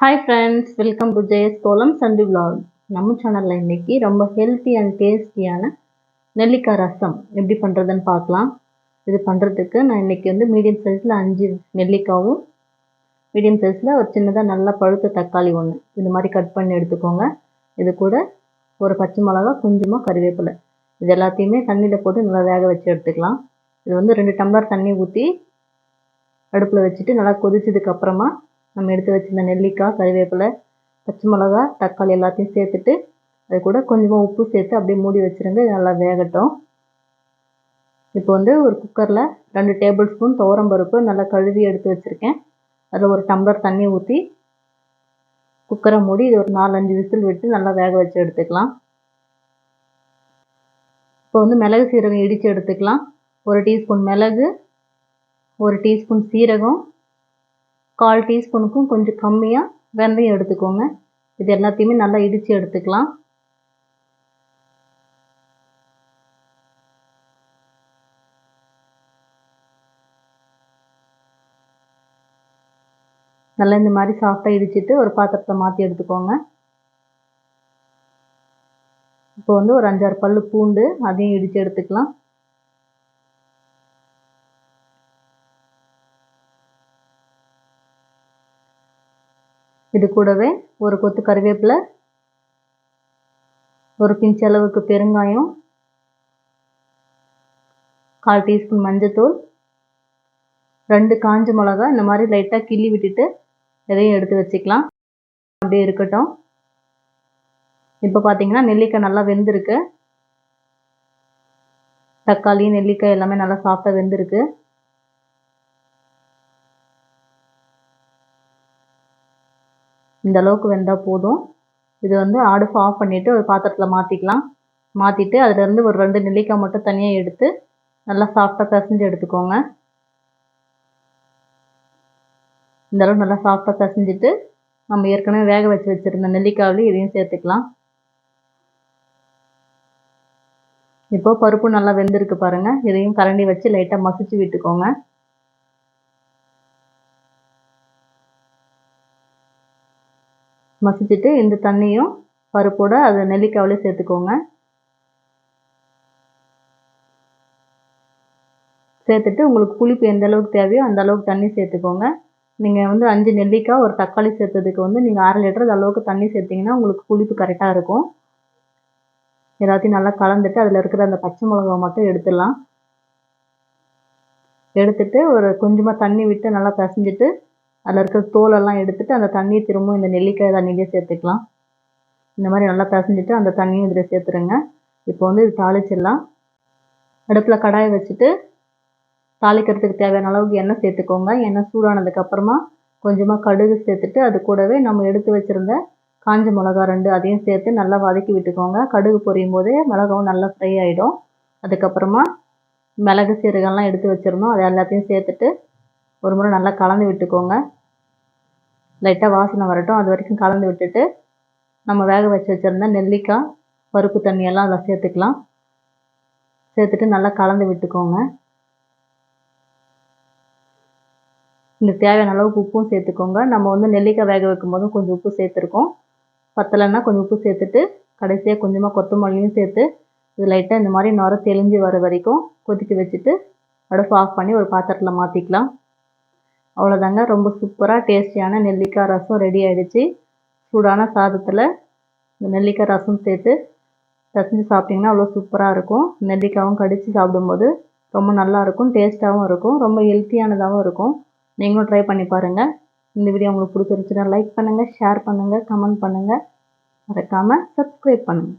Hi friends welcome to Jaya's kolam Sunday vlog நம்ம சேனலில் இன்றைக்கி ரொம்ப ஹெல்த்தி அண்ட் டேஸ்டியான நெல்லிக்காய் ரசம் எப்படி பண்ணுறதுன்னு பார்க்கலாம். இது பண்ணுறதுக்கு நான் இன்றைக்கி வந்து மீடியம் சைஸில் அஞ்சு நெல்லிக்காவும் மீடியம் சைஸில் ஒரு சின்னதாக நல்லா பழுத்த தக்காளி ஒன்று இந்த மாதிரி கட் பண்ணி எடுத்துக்கோங்க. இது கூட ஒரு பச்சை மிளகா கொஞ்சமாக கருவேப்பிலை இது எல்லாத்தையுமே தண்ணியில் போட்டு நல்லா வேக வச்சு எடுத்துக்கலாம். இது வந்து ரெண்டு டம்ளர் தண்ணி ஊற்றி அடுப்பில் வச்சுட்டு நல்லா கொதிச்சதுக்கப்புறமா நம்ம எடுத்து வச்சுருந்த நெல்லிக்காய் கறிவேப்பிலை பச்சை மிளகா தக்காளி எல்லாத்தையும் சேர்த்துட்டு அது கூட கொஞ்சமாக உப்பு சேர்த்து அப்படியே மூடி வச்சுருங்க. இது நல்லா வேகட்டும். இப்போ வந்து ஒரு குக்கரில் ரெண்டு டேபிள் ஸ்பூன் துவரம்பருப்பு நல்லா கழுவி எடுத்து வச்சுருக்கேன். அதில் ஒரு டம்ளர் தண்ணி ஊற்றி குக்கரை மூடி இது ஒரு நாலஞ்சு விசில் விட்டு நல்லா வேக வச்சு எடுத்துக்கலாம். இப்போ வந்து மிளகு சீரகம் இடித்து எடுத்துக்கலாம். ஒரு டீஸ்பூன் மிளகு ஒரு டீஸ்பூன் சீரகம் கால் டீஸ்பூனுக்கும் கொஞ்சம் கம்மியாக வெந்தயம் எடுத்துக்கோங்க. இது எல்லாத்தையுமே நல்லா இடித்து எடுத்துக்கலாம். நல்லா இந்த மாதிரி சாஃப்டாக இடிச்சிட்டு ஒரு பாத்திரத்தை மாற்றி எடுத்துக்கோங்க. இப்போ வந்து ஒரு அஞ்சாறு பல் பூண்டு அதையும் இடித்து எடுத்துக்கலாம். இது கூடவே ஒரு கொத்து கருவேப்பிலை ஒரு பிஞ்ச் அளவுக்கு பெருங்காயம் கால் டீஸ்பூன் மஞ்சத்தூள் ரெண்டு காஞ்ச மிளகா இந்த மாதிரி லைட்டாக கிள்ளி விட்டுட்டு இதையும் எடுத்து வச்சுக்கலாம். அப்படியே இருக்கட்டும். இப்போ பார்த்தீங்கன்னா நெல்லிக்காய் நல்லா வெந்திருக்கு. தக்காளி நெல்லிக்காய் எல்லாமே நல்லா சாஃப்டாக வெந்திருக்கு. இந்த அளவுக்கு வெந்தால் போதும். இது வந்து அடுப்பு ஆஃப் பண்ணிவிட்டு ஒரு பாத்திரத்தில் மாற்றிக்கலாம் மாற்றிட்டு அதுலேருந்து ஒரு ரெண்டு நெல்லிக்காய் மட்டும் தனியாக எடுத்து நல்லா சாஃப்டாக பிசைஞ்சு எடுத்துக்கோங்க. இந்த அளவு நல்லா சாஃப்டாக பிசைஞ்சிட்டு நம்ம ஏற்கனவே வேக வச்சு வச்சுருந்த நெல்லிக்காவிலையும் இதையும் சேர்த்துக்கலாம். இப்போ பருப்பு நல்லா வெந்திருக்கு பாருங்கள் இதையும் கரண்டி வச்சு லைட்டாக மசிச்சு விட்டுக்கோங்க. மசிச்சுட்டு இந்த தண்ணியும் பருப்போட அதை நெல்லிக்காவிலே சேர்த்துக்கோங்க. சேர்த்துட்டு உங்களுக்கு புளிப்பு எந்த அளவுக்கு தேவையோ அந்த அளவுக்கு தண்ணி சேர்த்துக்கோங்க. நீங்கள் வந்து அஞ்சு நெல்லிக்காய் ஒரு தக்காளி சேர்த்ததுக்கு வந்து நீங்கள் அரை லிட்டர் அளவுக்கு தண்ணி சேர்த்திங்கன்னா உங்களுக்கு புளிப்பு கரெக்டாக இருக்கும். எல்லாத்தையும் நல்லா கலந்துட்டு அதில் இருக்கிற அந்த பச்சை மிளகா மட்டும் எடுத்துடலாம். எடுத்துட்டு ஒரு கொஞ்சமாக தண்ணி விட்டு நல்லா பிசைஞ்சிட்டு அதில் இருக்கிற தோலெல்லாம் எடுத்துட்டு அந்த தண்ணியை திரும்பவும் இந்த நெல்லிக்காய் தண்ணியிலே சேர்த்துக்கலாம். இந்த மாதிரி நல்லா பிசைஞ்சிட்டு அந்த தண்ணியும் இதில் சேர்த்துருங்க. இப்போ வந்து இது தாளிச்சிடலாம். அடுப்பில் கடாயை வச்சுட்டு தாளிக்கிறதுக்கு தேவையான அளவுக்கு எண்ணெய் சேர்த்துக்கோங்க. எண்ணெய் சூடானதுக்கப்புறமா கொஞ்சமாக கடுகு சேர்த்துட்டு அது கூடவே நம்ம எடுத்து வச்சுருந்த காஞ்ச மிளகா ரெண்டு அதையும் சேர்த்து நல்லா வதக்கி விட்டுக்கோங்க. கடுகு பொரியும் போதே மிளகாவும் நல்லா ஃப்ரை ஆகிடும் அதுக்கப்புறமா மிளகு சீரகம்லாம் எடுத்து வச்சுருந்தோம் அது எல்லாத்தையும் சேர்த்துட்டு ஒரு முறை நல்லா கலந்து விட்டுக்கோங்க. லைட்டாக வாசனை வரட்டும். அது வரைக்கும் கலந்து விட்டுட்டு நம்ம வேக வச்சு வச்சுருந்த நெல்லிக்காய் பருப்பு தண்ணியெல்லாம் அதில் சேர்த்துக்கலாம். சேர்த்துட்டு நல்லா கலந்து விட்டுக்கோங்க. இந்த தேவையான அளவுக்கு உப்பும் சேர்த்துக்கோங்க. நம்ம வந்து நெல்லிக்காய் வேக வைக்கும் போதும் கொஞ்சம் உப்பு சேர்த்துருக்கோம். பத்தலைன்னா கொஞ்சம் உப்பு சேர்த்துட்டு கடைசியாக கொஞ்சமாக கொத்தமல்லியும் சேர்த்து இது லைட்டாக இந்த மாதிரி நுர தெளிஞ்சு வர வரைக்கும் கொதிக்க வச்சுட்டு அடுப்பு ஆஃப் பண்ணி ஒரு பாத்திரத்தில் மாற்றிக்கலாம் அவ்வளோதாங்க ரொம்ப சூப்பராக டேஸ்டியான நெல்லிக்காய் ரசம் ரெடி ஆகிடுச்சு சூடான சாதத்தில் இந்த நெல்லிக்காய் ரசம் சேர்த்து ரசஞ்சு சாப்பிட்டிங்கன்னா அவ்வளோ சூப்பராக இருக்கும். நெல்லிக்காயும் கடித்து சாப்பிடும்போது ரொம்ப நல்லாயிருக்கும் டேஸ்ட்டாகவும் இருக்கும் ரொம்ப ஹெல்த்தியானதாகவும் இருக்கும். நீங்களும் ட்ரை பண்ணி பாருங்கள் இந்த வீடியோ உங்களுக்கு பிடிச்சிருச்சுன்னா லைக் பண்ணுங்கள் ஷேர் பண்ணுங்கள் கமெண்ட் பண்ணுங்கள் மறக்காமல் சப்ஸ்கிரைப் பண்ணுங்கள்